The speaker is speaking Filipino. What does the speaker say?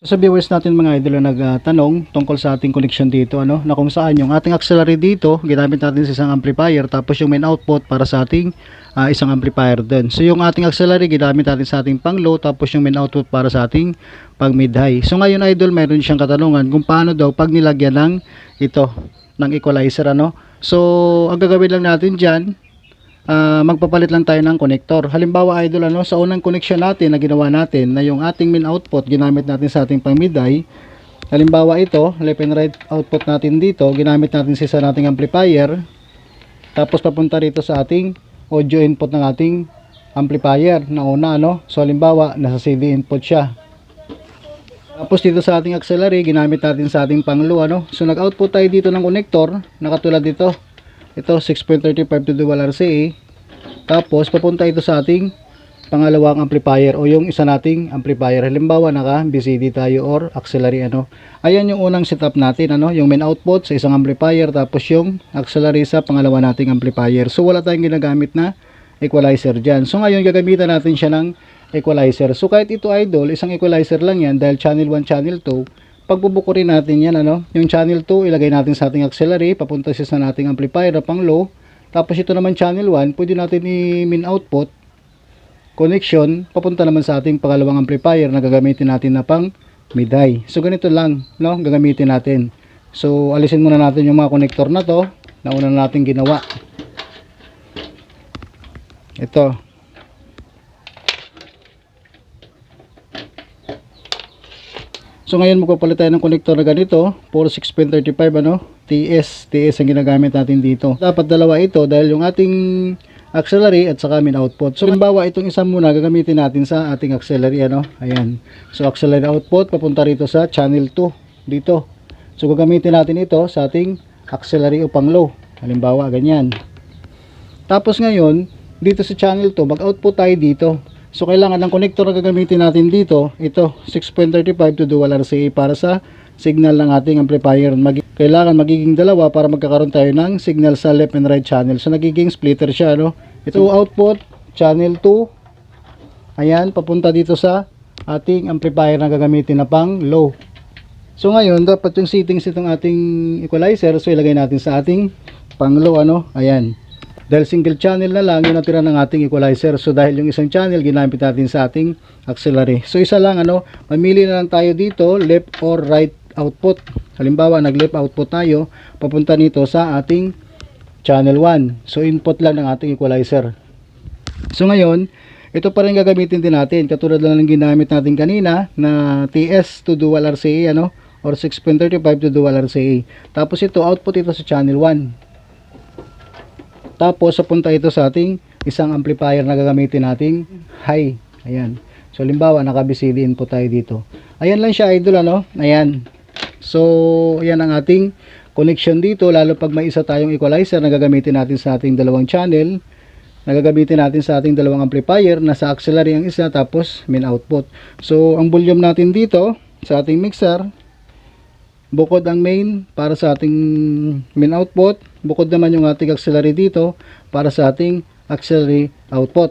So sa viewers natin mga idol na nagtanong tungkol sa ating connection dito ano na kung saan yung ating auxiliary dito ginamit natin sa isang amplifier tapos yung main output para sa ating ah, isang amplifier din. So yung ating auxiliary ginamit natin sa ating pang low tapos yung main output para sa ating pang mid high. So ngayon idol mayroon siyang katanungan kung paano daw pag nilagyan ng ito ng equalizer ano. So ang gagawin lang natin diyan ah, magpapalit lang tayo ng connector. Halimbawa idol ano, sa unang connection natin na ginawa natin na yung ating main output ginamit natin sa ating pang mid-high. Halimbawa ito, left and right output natin dito, ginamit natin sa nating amplifier. Tapos papunta rito sa ating audio input ng ating amplifier na una ano. So halimbawa, nasa CD input siya. Tapos dito sa ating auxiliary, ginamit natin sa ating pang low ano. So nag-output tayo dito ng connector, nakatulad dito. Ito 6.35 to dual RCA. Tapos papunta ito sa ating pangalawang amplifier o yung isa nating amplifier. Halimbawa naka BCD tayo or auxiliary ano. Ayan yung unang setup natin ano, yung main output sa isang amplifier tapos yung auxiliary sa pangalawa nating amplifier. So wala tayong ginagamit na equalizer diyan. So ngayon gagamitan natin siya ng equalizer. So kahit ito idol, isang equalizer lang yan dahil channel 1, channel 2 pagbubukurin natin yan ano? Yung channel 2 ilagay natin sa ating auxiliary papunta siya sa nating amplifier na pang low. Tapos ito naman channel 1 pwede natin i-min output connection papunta naman sa ating pangalawang amplifier na gagamitin natin na pang mid high so ganito lang no? Gagamitin natin. So alisin muna natin yung mga connector na to na una natin ginawa. Ito So ngayon magpapalit tayo ng konektor na ganito, 46.35 ano, TS, TS ang ginagamit natin dito. Dapat dalawa ito dahil yung ating auxiliary at saka main output. So halimbawa itong isa muna gagamitin natin sa ating auxiliary ano. Ayan. So auxiliary output papunta rito sa channel 2 dito. So gagamitin natin ito sa ating auxiliary upang low. Halimbawa ganyan. Tapos ngayon dito sa channel 2 mag-output tayo dito. So kailangan ng connector na gagamitin natin dito, ito 6.35 to dual RCA para sa signal ng ating amplifier. Mag kailangan magiging dalawa para magkakaroon tayo ng signal sa left and right channel. So nagiging splitter siya no. Ito output channel 2. Ayan, papunta dito sa ating amplifier na gagamitin na pang low. So ngayon, dapat yung settings itong ating equalizer, so ilagay natin sa ating pang low ano. Ayan. Dahil single channel na lang yung natira ng ating equalizer. So dahil yung isang channel ginamit natin sa ating auxiliary. So isa lang ano, mamili na lang tayo dito left or right output. Halimbawa nag left output tayo, papunta nito sa ating channel 1. So input lang ng ating equalizer. So ngayon, ito pa rin gagamitin din natin. Katulad lang ng ginamit natin kanina na TS to dual RCA ano or 6.35 to dual RCA. Tapos ito output ito sa channel 1. Tapos papunta ito sa ating isang amplifier na gagamitin nating high. Ayan. So limbawa naka BCD input tayo dito. Ayan lang siya idol ano. Ayan. So ayan ang ating connection dito lalo pag may isa tayong equalizer na gagamitin natin sa ating dalawang channel na gagamitin natin sa ating dalawang amplifier na sa auxiliary ang isa tapos main output. So ang volume natin dito sa ating mixer bukod ang main para sa ating main output, bukod naman yung ating auxiliary dito para sa ating auxiliary output.